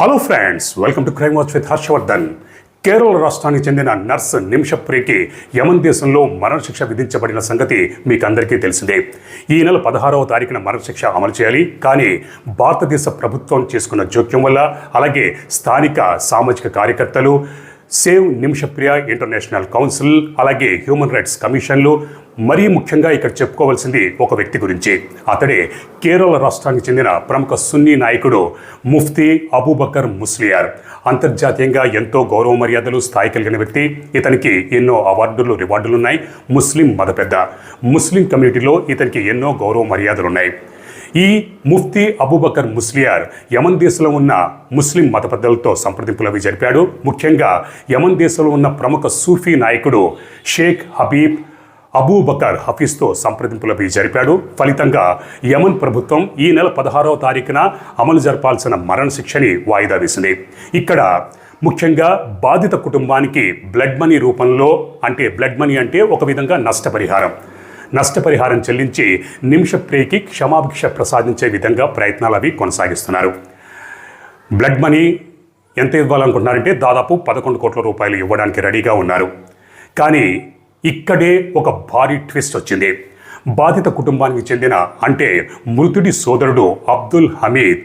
Hello friends welcome to crime watch with Harshavardhan Kerala రాష్ట్రానికి చెందిన nurse నిమిషప్రియకి Yemen దేశంలో మరణశిక్ష విధించబడిన సంగతి మీకు అందరికీ తెలిసిందే. ఈ నెల పదహారవ తారీఖున మరణశిక్ష అమలు చేయాలి. కానీ భారతదేశ ప్రభుత్వం చేసుకున్న జోక్యం వల్ల అలాగే స్థానిక సామాజిక కార్యకర్తలు సేవ్ నిమిషప్రియ ఇంటర్నేషనల్ కౌన్సిల్ అలాగే హ్యూమన్ రైట్స్ కమిషన్లు మరీ ముఖ్యంగా ఇక్కడ చెప్పుకోవాల్సింది ఒక వ్యక్తి గురించి. అతడే కేరళ రాష్ట్రానికి చెందిన ప్రముఖ సున్నీ నాయకుడు ముఫ్తీ అబూబకర్ ముస్లియార్. అంతర్జాతీయంగా ఎంతో గౌరవ మర్యాదలు స్థాయి కలిగిన వ్యక్తి. ఇతనికి ఎన్నో అవార్డులు రివార్డులు ఉన్నాయి ముస్లిం మత పెద్ద ముస్లిం కమ్యూనిటీలో ఇతనికి ఎన్నో గౌరవ మర్యాదలు ఉన్నాయి ఈ ముఫ్తీ అబూబకర్ ముస్లియార్ యమన్ దేశంలో ఉన్న ముస్లిం మత పెద్దలతో సంప్రదింపులు అవి జరిపాడు. ముఖ్యంగా యమన్ దేశంలో ఉన్న ప్రముఖ సూఫీ నాయకుడు షేక్ హబీబ్ అబూబకర్ హఫీజ్తో సంప్రదింపులపై జరిపాడు. ఫలితంగా యమన్ ప్రభుత్వం ఈ నెల పదహారవ తారీఖున అమలు జరపాల్సిన మరణ శిక్షని వాయిదా వేసింది. ఇక్కడ ముఖ్యంగా బాధిత కుటుంబానికి బ్లడ్ మనీ రూపంలో అంటే బ్లడ్ మనీ అంటే ఒక విధంగా నష్టపరిహారం. నష్టపరిహారం చెల్లించి నిమిష ప్రేకి క్షమాభిక్ష ప్రసాదించే విధంగా ప్రయత్నాలు అవి కొనసాగిస్తున్నారు. బ్లడ్ మనీ ఎంత ఇవ్వాలనుకుంటున్నారంటే దాదాపు పదకొండు కోట్ల రూపాయలు ఇవ్వడానికి రెడీగా ఉన్నారు. కానీ ఇక్కడే ఒక భారీ ట్విస్ట్ వచ్చింది. బాధిత కుటుంబానికి చెందిన అంటే మృతుడి సోదరుడు అబ్దుల్ హమీద్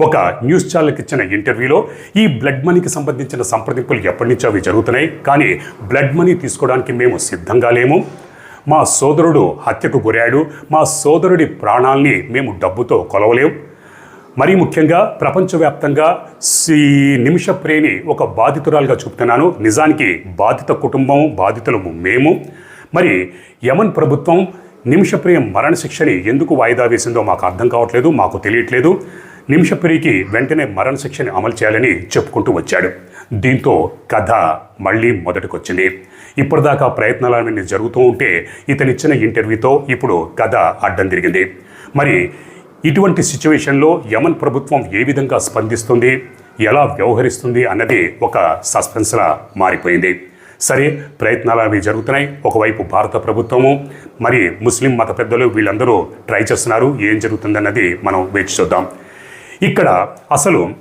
ఒక న్యూస్ ఛానల్కి ఇచ్చిన ఇంటర్వ్యూలో ఈ బ్లడ్ మనీకి సంబంధించిన సంప్రదింపులు ఎప్పటి నుంచో అవి జరుగుతున్నాయి. కానీ బ్లడ్ మనీ తీసుకోవడానికి మేము సిద్ధంగా లేము. మా సోదరుడు హత్యకు గురాడు మా సోదరుడి ప్రాణాల్ని మేము డబ్బుతో కొలవలేం. మరీ ముఖ్యంగా ప్రపంచవ్యాప్తంగా ఈ నిమిష ప్రేమి ఒక బాధితురాలుగా చూపుతున్నాను. నిజానికి బాధిత కుటుంబం బాధితులము మేము. మరి యమన్ ప్రభుత్వం నిమిషప్రియ మరణశిక్షని ఎందుకు వాయిదా వేసిందో మాకు అర్థం కావట్లేదు మాకు తెలియట్లేదు. నిమిషప్రియకి వెంటనే మరణశిక్షని అమలు చేయాలని చెప్పుకుంటూ వచ్చాడు. దీంతో కథ మళ్ళీ మొదటికొచ్చింది. ఇప్పటిదాకా ప్రయత్నాలన్నీ జరుగుతూ ఉంటే ఇతనిచ్చిన ఇంటర్వ్యూతో ఇప్పుడు కథ అడ్డం తిరిగింది. మరి ఇటువంటి సిచ్యువేషన్లో యమన్ ప్రభుత్వం ఏ విధంగా స్పందిస్తుంది ఎలా వ్యవహరిస్తుంది అన్నది ఒక సస్పెన్స్లా మారిపోయింది. సరే ప్రయత్నాలు అవి జరుగుతున్నాయి. ఒకవైపు భారత ప్రభుత్వము మరి ముస్లిం మత పెద్దలు వీళ్ళందరూ ట్రై చేస్తున్నారు. ఏం జరుగుతుందన్నది మనం వేచి చూద్దాం. ఇక్కడ అసలు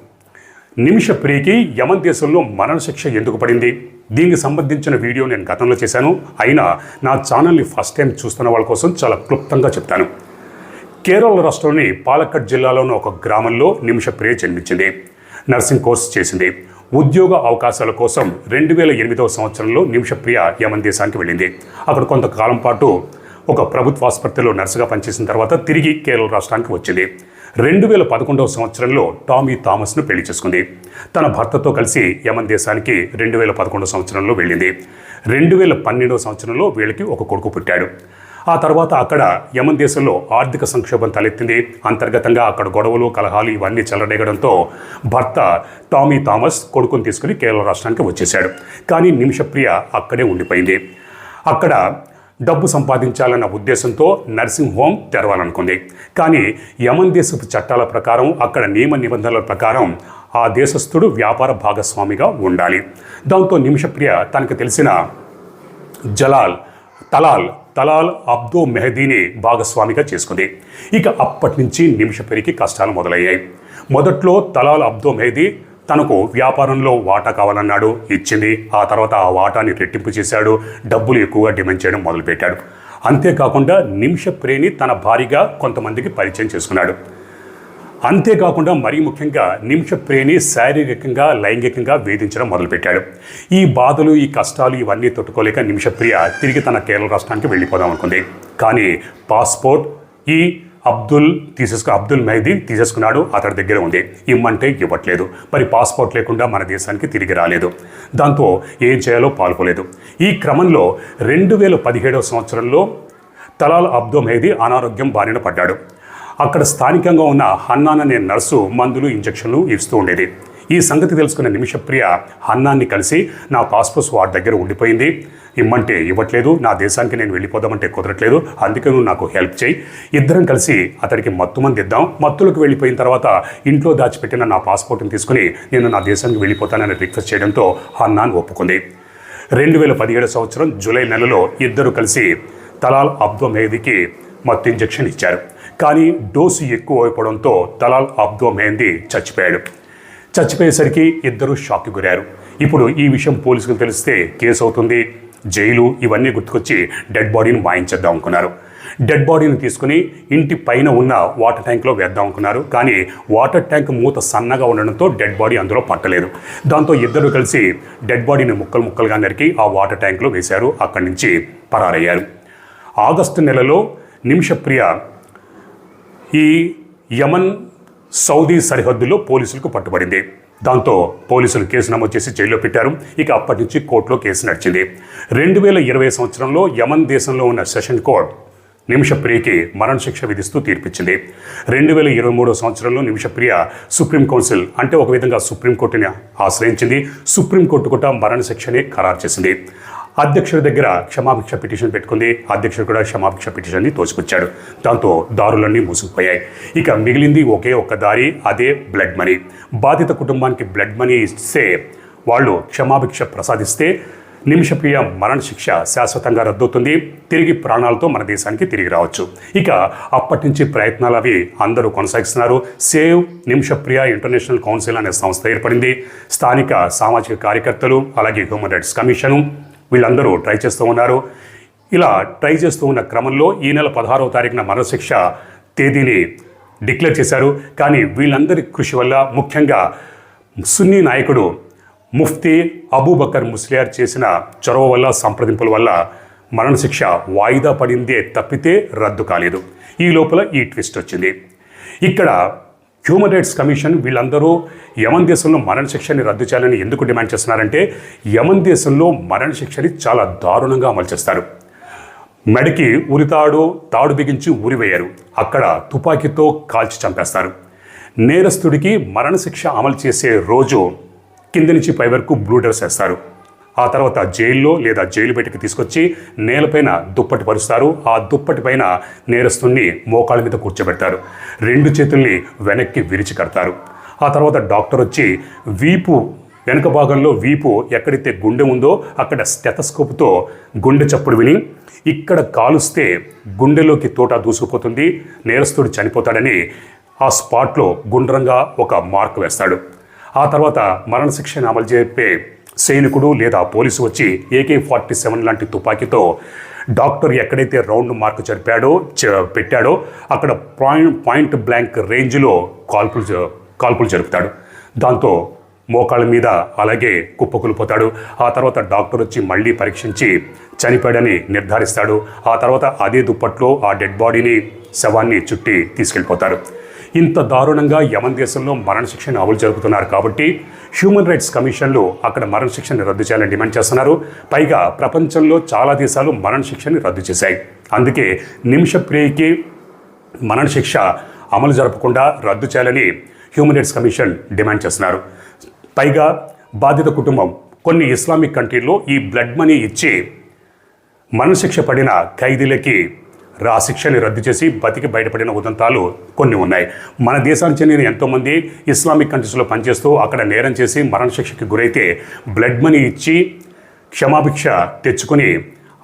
నిమిష ప్రియకి యమన్ దేశంలో మరణశిక్ష ఎందుకు పడింది? దీనికి సంబంధించిన వీడియో నేను గతంలో చేశాను. అయినా నా ఛానల్ని ఫస్ట్ టైం చూస్తున్న వాళ్ళ కోసం చాలా క్లుప్తంగా చెప్తాను. కేరళ రాష్ట్రంలోని పాలక్కడ్ జిల్లాలోని ఒక గ్రామంలో నిమిష ప్రియ జన్మించింది. నర్సింగ్ కోర్స్ చేసింది. ఉద్యోగ అవకాశాల కోసం రెండు వేల ఎనిమిదవ సంవత్సరంలో నిమిషప్రియ యమన్ దేశానికి వెళ్ళింది. అక్కడ కొంతకాలం పాటు ఒక ప్రభుత్వ ఆసుపత్రిలో నర్సుగా పనిచేసిన తర్వాత తిరిగి కేరళ రాష్ట్రానికి వచ్చింది. రెండు వేల పదకొండవ సంవత్సరంలో టామీ థామస్ను పెళ్ళి చేసుకుంది. తన భర్తతో కలిసి యమన్ దేశానికి రెండు వేల పదకొండవ సంవత్సరంలో వెళ్ళింది. రెండు వేల పన్నెండవ సంవత్సరంలో వీళ్ళకి ఒక కొడుకు పుట్టాడు. ఆ తర్వాత అక్కడ యమన్ దేశంలో ఆర్థిక సంక్షోభం తలెత్తింది. అంతర్గతంగా అక్కడ గొడవలు కలహాలు ఇవన్నీ చెలరేగడంతో భర్త టామీ థామస్ కొడుకుని తీసుకుని కేరళ రాష్ట్రానికి వచ్చేశాడు. కానీ నిమిషప్రియ అక్కడే ఉండిపోయింది. అక్కడ డబ్బు సంపాదించాలన్న ఉద్దేశంతో నర్సింగ్ హోమ్ తెరవాలనుకుంది. కానీ యమన్ దేశపు చట్టాల ప్రకారం అక్కడ నియమ నిబంధనల ప్రకారం ఆ దేశస్థుడు వ్యాపార భాగస్వామిగా ఉండాలి. దాంతో నిమిషప్రియ తనకు తెలిసిన జలాల్ తలాల్ తలాల్ అబ్దో మెహదీని భాగస్వామిగా చేసుకుంది. ఇక అప్పటి నుంచి నిమిషపరికి కష్టాలు మొదలయ్యాయి. మొదట్లో తలాల్ అబ్దో మెహదీ తనకు వ్యాపారంలో వాటా కావాలన్నాడు ఇచ్చింది. ఆ తర్వాత ఆ వాటాని రెట్టింపు చేశాడు డబ్బులు ఎక్కువగా డిమాండ్ చేయడం మొదలుపెట్టాడు. అంతేకాకుండా నిమిష ప్రేని తన భారీగా కొంతమందికి పరిచయం చేసుకున్నాడు. అంతేకాకుండా మరీ ముఖ్యంగా నిమిషప్రేని శారీరకంగా లైంగికంగా వేధించడం మొదలుపెట్టాడు. ఈ బాధలు ఈ కష్టాలు ఇవన్నీ తట్టుకోలేక నిమిషప్రియ తిరిగి తన కేరళ రాష్ట్రానికి వెళ్ళిపోదాం అనుకుంది. కానీ పాస్పోర్ట్ ఈ అబ్దుల్ తీసేసుకు అబ్దుల్ మెహదీ తీసేసుకున్నాడు. అతడి దగ్గర ఉంది. ఇమ్మంటే ఇవ్వట్లేదు. మరి పాస్పోర్ట్ లేకుండా మన దేశానికి తిరిగి రాలేదు. దాంతో ఏం చేయాలో పాల్పోలేదు. ఈ క్రమంలో రెండు వేల పదిహేడవ సంవత్సరంలో తలాల్ అబ్దో మెహదీ అనారోగ్యం బారిన పడ్డాడు. అక్కడ స్థానికంగా ఉన్న హన్నాన్ అనే నర్సు మందులు ఇంజక్షన్లు ఇస్తూ ఉండేది. ఈ సంగతి తెలుసుకున్న నిమిషప్రియ హన్నాన్ని కలిసి నా పాస్పోర్ట్స్ వారి దగ్గర ఉండిపోయింది. ఇమ్మంటే ఇవ్వట్లేదు నా దేశానికి నేను వెళ్ళిపోదామంటే కుదరట్లేదు అందుకే నువ్వు నాకు హెల్ప్ చేయి. ఇద్దరం కలిసి అతడికి మత్తు మంది ఇద్దాం. మత్తులకు వెళ్ళిపోయిన తర్వాత ఇంట్లో దాచిపెట్టిన నా పాస్పోర్ట్ని తీసుకుని నేను నా దేశానికి వెళ్ళిపోతానని రిక్వెస్ట్ చేయడంతో హన్నాన్ ఒప్పుకుంది. రెండు వేల పదిహేడు సంవత్సరం జూలై నెలలో ఇద్దరు కలిసి తలాల్ అబ్దో మేదికి మత్తు ఇంజెక్షన్ ఇచ్చారు. కానీ డోసు ఎక్కువ అయిపోవడంతో తలాల్ అబ్దో మెహందీ చచ్చిపోయాడు. చచ్చిపోయేసరికి ఇద్దరు షాక్కి గురారు ఇప్పుడు ఈ విషయం పోలీసులకు తెలిస్తే కేసు అవుతుంది జైలు ఇవన్నీ గుర్తుకొచ్చి డెడ్ బాడీని మాయించేద్దాం అనుకున్నారు. డెడ్ బాడీని తీసుకుని ఇంటి పైన ఉన్న వాటర్ ట్యాంక్లో వేద్దాం అనుకున్నారు. కానీ వాటర్ ట్యాంక్ మూత సన్నగా ఉండడంతో డెడ్ బాడీ అందులో పట్టలేదు. దాంతో ఇద్దరు కలిసి డెడ్ బాడీని ముక్కలు ముక్కలుగా నరికి ఆ వాటర్ ట్యాంక్లో వేశారు. అక్కడి నుంచి పరారయ్యారు. ఆగస్టు నెలలో నిమిషప్రియ ఈ యమన్ సౌదీ సరిహద్దులో పోలీసులకు పట్టుబడింది. దాంతో పోలీసులు కేసు నమోదు చేసి జైల్లో పెట్టారు. ఇక అప్పటి నుంచి కోర్టులో కేసు నడిచింది. రెండు వేల ఇరవై సంవత్సరంలో యమన్ దేశంలో ఉన్న సెషన్ కోర్ట్ నిమిషప్రియకి మరణశిక్ష విధిస్తూ తీర్పిచ్చింది. రెండు వేల ఇరవై మూడో సంవత్సరంలో నిమిషప్రియ సుప్రీం కౌన్సిల్ అంటే ఒక విధంగా సుప్రీంకోర్టుని ఆశ్రయించింది. సుప్రీంకోర్టు కూడా మరణశిక్షని ఖరారు చేసింది. అధ్యక్షుడి దగ్గర క్షమాభిక్ష పిటిషన్ పెట్టుకుంది. అధ్యక్షుడు కూడా క్షమాభిక్ష పిటిషన్ని తోసుకొచ్చాడు దాంతో దారులన్నీ మూసుకుపోయాయి. ఇక మిగిలింది ఒకే ఒక్క దారి అదే బ్లడ్ మనీ. బాధిత కుటుంబానికి బ్లడ్ మనీ ఇస్తే వాళ్ళు క్షమాభిక్ష ప్రసాదిస్తే నిమిషప్రియ మరణశిక్ష శాశ్వతంగా రద్దవుతుంది. తిరిగి ప్రాణాలతో మన దేశానికి తిరిగి రావచ్చు. ఇక అప్పటి నుంచి ప్రయత్నాలు అవి అందరూ కొనసాగిస్తున్నారు. సేవ్ నిమిషప్రియ ఇంటర్నేషనల్ కౌన్సిల్ అనే సంస్థ ఏర్పడింది. స్థానిక సామాజిక కార్యకర్తలు అలాగే హ్యూమన్ రైట్స్ కమిషను వీళ్ళందరూ ట్రై చేస్తూ ఉన్నారు. ఇలా ట్రై చేస్తూ ఉన్న క్రమంలో ఈ నెల పదహారవ తారీఖున మరణశిక్ష తేదీని డిక్లేర్ చేశారు. కానీ వీళ్ళందరి కృషి వల్ల ముఖ్యంగా సున్నీ నాయకుడు ముఫ్తీ అబూబకర్ ముస్లియార్ చేసిన చొరవ వల్ల సంప్రదింపుల వల్ల మరణశిక్ష వాయిదా పడిందే తప్పితే రద్దు కాలేదు. ఈ లోపల ఈ ట్విస్ట్ వచ్చింది. ఇక్కడ హ్యూమన్ రైట్స్ కమిషన్ వీళ్ళందరూ యమన్ దేశంలో మరణశిక్షని రద్దు చేయాలని ఎందుకు డిమాండ్ చేస్తున్నారంటే యమన్ దేశంలో మరణశిక్షని చాలా దారుణంగా అమలు చేస్తారు. మెడకి ఉరితాడు తాడు బిగించి ఉరివేయరు. అక్కడ తుపాకీతో కాల్చి చంపేస్తారు. నేరస్తుడికి మరణశిక్ష అమలు చేసే రోజు కింద నుంచి పై వరకు బ్లూటర్స్ వేస్తారు. ఆ తర్వాత జైల్లో లేదా జైలు బయటకు తీసుకొచ్చి నేలపైన దుప్పటి పరుస్తారు. ఆ దుప్పటి పైన నేరస్తుణ్ణి మోకాళ్ళ మీద కూర్చోబెడతారు. రెండు చేతుల్ని వెనక్కి విరిచి కడతారు. ఆ తర్వాత డాక్టర్ వచ్చి వీపు వెనుక భాగంలో వీపు ఎక్కడైతే గుండె ఉందో అక్కడ స్టెతస్కోప్తో గుండె చప్పుడు విని ఇక్కడ కాలుస్తే గుండెలోకి తోట దూసుకుపోతుంది నేరస్తుడు చనిపోతాడని ఆ స్పాట్లో గుండ్రంగా ఒక మార్క్ వేస్తాడు. ఆ తర్వాత మరణశిక్షను అమలు చేపే సైనికుడు లేదా పోలీసు వచ్చి ఏకే ఫార్టీ సెవెన్ లాంటి తుపాకీతో డాక్టర్ ఎక్కడైతే రౌండ్ మార్క్ జరిపాడో పెట్టాడో అక్కడ పాయింట్ పాయింట్ బ్లాంక్ రేంజ్లో కాల్పులు కాల్పులు జరుపుతాడు. దాంతో మోకాళ్ళ మీద అలాగే కుప్పకూలిపోతాడు ఆ తర్వాత డాక్టర్ వచ్చి మళ్ళీ పరీక్షించి చనిపోయాడని నిర్ధారిస్తాడు. ఆ తర్వాత అదే దుప్పట్లో ఆ డెడ్ బాడీని శవాన్ని చుట్టి తీసుకెళ్ళిపోతారు. ఇంత దారుణంగా యమన్ దేశంలో మరణశిక్షను అమలు జరుపుతున్నారు కాబట్టి హ్యూమన్ రైట్స్ కమిషన్లు అక్కడ మరణశిక్షను రద్దు చేయాలని డిమాండ్ చేస్తున్నారు. పైగా ప్రపంచంలో చాలా దేశాలు మరణశిక్షని రద్దు చేశాయి. అందుకే నిమిష ప్రియకి మరణశిక్ష అమలు జరపకుండా రద్దు చేయాలని హ్యూమన్ రైట్స్ కమిషన్ డిమాండ్ చేస్తున్నారు. పైగా బాధిత కుటుంబం కొన్ని ఇస్లామిక్ కంట్రీల్లో ఈ బ్లడ్ మనీ ఇచ్చి మరణశిక్ష పడిన ఖైదీలకి రా శిక్షని రద్దు చేసి బతికి బయటపడిన ఉదంతాలు కొన్ని ఉన్నాయి. మన దేశానికి చెందిన ఎంతోమంది ఇస్లామిక్ కంట్రీస్లో పనిచేస్తూ అక్కడ నేరం చేసి మరణశిక్షకి గురైతే బ్లడ్ మనీ ఇచ్చి క్షమాభిక్ష తెచ్చుకొని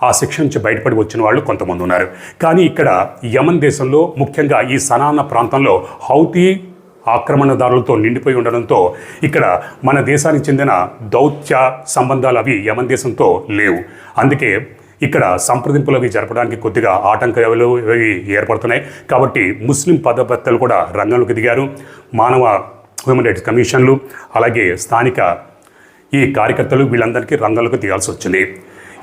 ఆ శిక్ష నుంచి బయటపడి వచ్చిన వాళ్ళు కొంతమంది ఉన్నారు. కానీ ఇక్కడ యమన్ దేశంలో ముఖ్యంగా ఈ సనాన ప్రాంతంలో హౌతీ ఆక్రమణదారులతో నిండిపోయి ఉండడంతో ఇక్కడ మన దేశానికి చెందిన దౌత్య సంబంధాలు అవి యమన్ దేశంతో లేవు. అందుకే ఇక్కడ సంప్రదింపులు అవి జరపడానికి కొద్దిగా ఆటంకాలు ఇవి ఏర్పడుతున్నాయి. కాబట్టి ముస్లిం పదభర్తలు కూడా రంగంలోకి దిగారు. మానవ హ్యూమన్ రైట్స్ కమిషన్లు అలాగే స్థానిక ఈ కార్యకర్తలు వీళ్ళందరికీ రంగంలోకి దిగాల్సి వచ్చింది.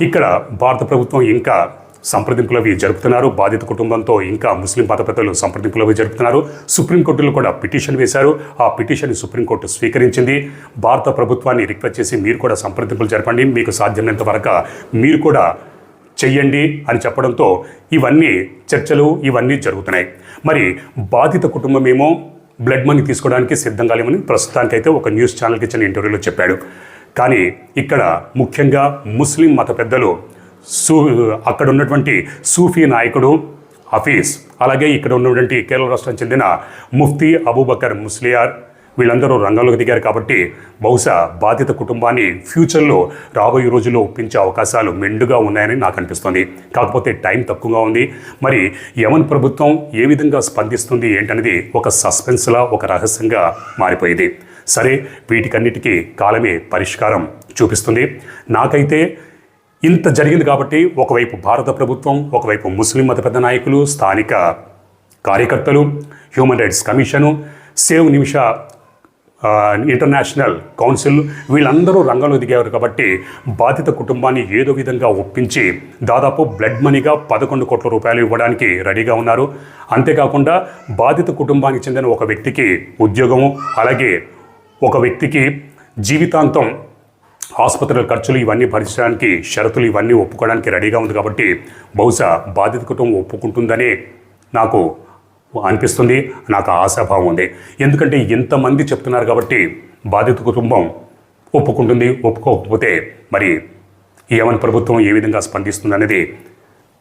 ఇక్కడ భారత ప్రభుత్వం ఇంకా సంప్రదింపులు అవి జరుపుతున్నారు. బాధిత కుటుంబంతో ఇంకా ముస్లిం మతపేతలు సంప్రదింపులు అవి జరుపుతున్నారు. సుప్రీంకోర్టులో కూడా పిటిషన్ వేశారు. ఆ పిటిషన్ సుప్రీంకోర్టు స్వీకరించింది. భారత ప్రభుత్వాన్ని రిక్వెస్ట్ చేసి మీరు కూడా సంప్రదింపులు జరపండి. మీకు సాధ్యమైనంత వరకు మీరు కూడా చెయ్యండి అని చెప్పడంతో ఇవన్నీ చర్చలు ఇవన్నీ జరుగుతున్నాయి. మరి బాధిత కుటుంబం ఏమో బ్లడ్ మనీ తీసుకోవడానికి సిద్ధంగా లేమని ప్రస్తుతానికైతే ఒక న్యూస్ ఛానల్కి ఇచ్చిన ఇంటర్వ్యూలో చెప్పాడు. కానీ ఇక్కడ ముఖ్యంగా ముస్లిం మత పెద్దలు సూ అక్కడ ఉన్నటువంటి సూఫీ నాయకుడు హఫీజ్ అలాగే ఇక్కడ ఉన్నటువంటి కేరళ రాష్ట్రం చెందిన ముఫ్తీ అబూబకర్ ముస్లియార్ వీళ్ళందరూ రంగంలోకి దిగారు కాబట్టి బహుశా బాధిత కుటుంబాన్ని ఫ్యూచర్లో రాబోయే రోజుల్లో ఒప్పించే అవకాశాలు మెండుగా ఉన్నాయని నాకు అనిపిస్తుంది. కాకపోతే టైం తక్కువగా ఉంది. మరి యమన్ ప్రభుత్వం ఏ విధంగా స్పందిస్తుంది ఏంటనేది ఒక సస్పెన్స్లా ఒక రహస్యంగా మారిపోయింది. సరే వీటికన్నిటికీ కాలమే పరిష్కారం చూపిస్తుంది. నాకైతే ఇంత జరిగింది కాబట్టి ఒకవైపు భారత ప్రభుత్వం ఒకవైపు ముస్లిం మత పెద్ద నాయకులు స్థానిక కార్యకర్తలు human rights commission save Nimisha international council వీళ్ళందరూ రంగంలో దిగారు కాబట్టి బాధిత కుటుంబాన్ని ఏదో విధంగా ఒప్పించి దాదాపు బ్లడ్ మనీగా పదకొండు కోట్ల రూపాయలు ఇవ్వడానికి రెడీగా ఉన్నారు. అంతేకాకుండా బాధిత కుటుంబానికి చెందిన ఒక వ్యక్తికి ఉద్యోగము అలాగే ఒక వ్యక్తికి జీవితాంతం ఆసుపత్రుల ఖర్చులు ఇవన్నీ భరించడానికి షరతులు ఇవన్నీ ఒప్పుకోవడానికి రెడీగా ఉంది కాబట్టి బహుశా బాధిత కుటుంబం ఒప్పుకుంటుందనే నాకు అనిపిస్తుంది నాకు ఆశాభావం ఉంది. ఎందుకంటే ఇంతమంది చెప్తున్నారు కాబట్టి బాధిత కుటుంబం ఒప్పుకుంటుంది ఒప్పుకోకపోతే మరి ఏమని ప్రభుత్వం ఏ విధంగా స్పందిస్తుంది అనేది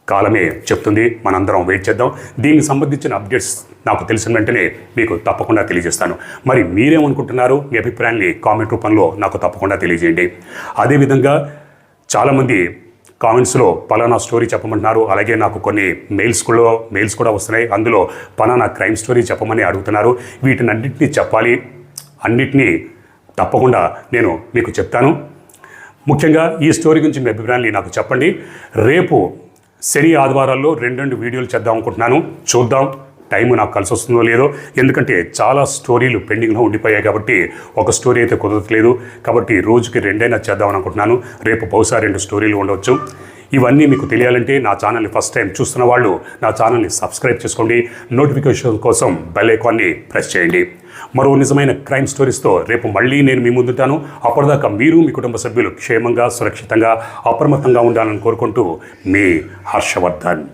కాలమే చెప్తుంది. మనందరం వెయిట్ చేద్దాం. దీనికి సంబంధించిన అప్డేట్స్ నాకు తెలిసిన వెంటనే మీకు తప్పకుండా తెలియజేస్తాను. మరి మీరేమనుకుంటున్నారు? మీ అభిప్రాయాన్ని కామెంట్ రూపంలో నాకు తప్పకుండా తెలియజేయండి. అదేవిధంగా చాలామంది కామెంట్స్లో పలానా స్టోరీ చెప్పమంటున్నారు. అలాగే నాకు కొన్ని మెయిల్స్ కూడా మెయిల్స్ కూడా వస్తున్నాయి. అందులో పలానా క్రైమ్ స్టోరీ చెప్పమని అడుగుతున్నారు. వీటిని అన్నింటినీ చెప్పాలి. అన్నిటినీ తప్పకుండా నేను మీకు చెప్తాను. ముఖ్యంగా ఈ స్టోరీ గురించి మీ అభిప్రాయాన్ని నాకు చెప్పండి. రేపు శని ఆదివారాల్లో రెండు రెండు వీడియోలు చేద్దాం అనుకుంటున్నాను. చూద్దాం. టైం నాకు కలిసి వస్తుందో లేదో ఎందుకంటే చాలా స్టోరీలు పెండింగ్లో ఉండిపోయాయి కాబట్టి ఒక స్టోరీ అయితే కుదరట్లేదు. కాబట్టి రోజుకి రెండైనా చేద్దామని అనుకుంటున్నాను. రేపు బహుశా రెండు స్టోరీలు ఉండవచ్చు ఇవన్నీ మీకు తెలియాలంటే నా ఛానల్ని ఫస్ట్ టైం చూస్తున్న వాళ్ళు నా ఛానల్ని సబ్స్క్రైబ్ చేసుకోండి. నోటిఫికేషన్ కోసం బెల్ ఐకాన్ని ప్రెస్ చేయండి. మరో నిజమైన క్రైమ్ స్టోరీస్తో రేపు మళ్ళీ నేను మీ ముందుంటాను. అప్పటిదాకా మీరు మీ కుటుంబ సభ్యులు క్షేమంగా సురక్షితంగా అప్రమత్తంగా ఉండాలని కోరుకుంటూ మీ హర్షవర్ధన్.